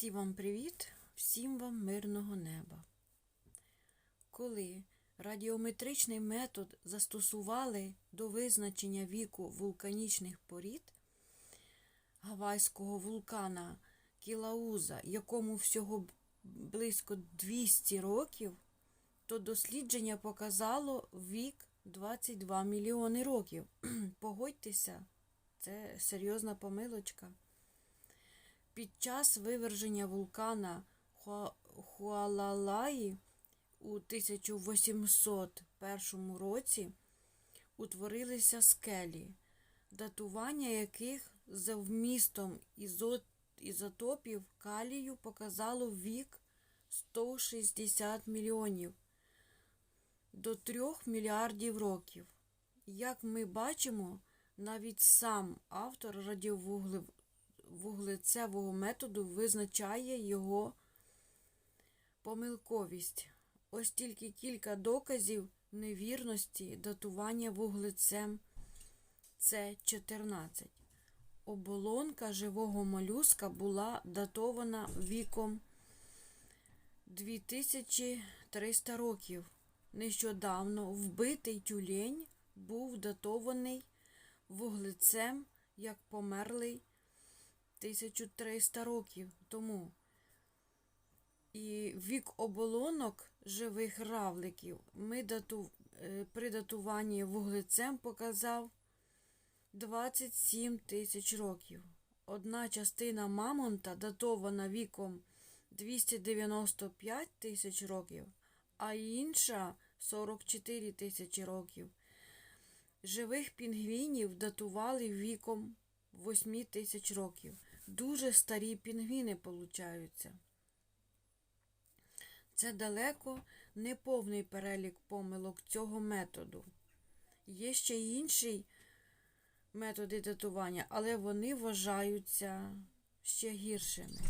Всім вам привіт, всім вам мирного неба. Коли радіометричний метод застосували до визначення віку вулканічних порід гавайського вулкана Кілауза, якому всього близько 200 років, то дослідження показало вік 22 мільйони років. Погодьтеся, це серйозна помилочка. Під час виверження вулкана Хуалалаї у 1801 році утворилися скелі, датування яких за вмістом ізотопів калію показало вік 160 мільйонів до 3 мільярдів років. Як ми бачимо, навіть сам автор радіовуглев вуглецевого методу визначає його помилковість. Ось тільки кілька доказів невірності датування вуглецем С14. Оболонка живого молюска була датована віком 2300 років. Нещодавно вбитий тюлень був датований вуглецем як померлий 1300 років тому. І вік оболонок живих равликів ми дату... е, при датуванні вуглецем показав 27 тисяч років. Одна частина мамонта датована віком 295 тисяч років, а інша 44 тисячі років. Живих пінгвінів датували віком 8 тисяч років. Дуже старі пінгвіни получаються. Це далеко не повний перелік помилок цього методу. Є ще й інші методи датування, але вони вважаються ще гіршими.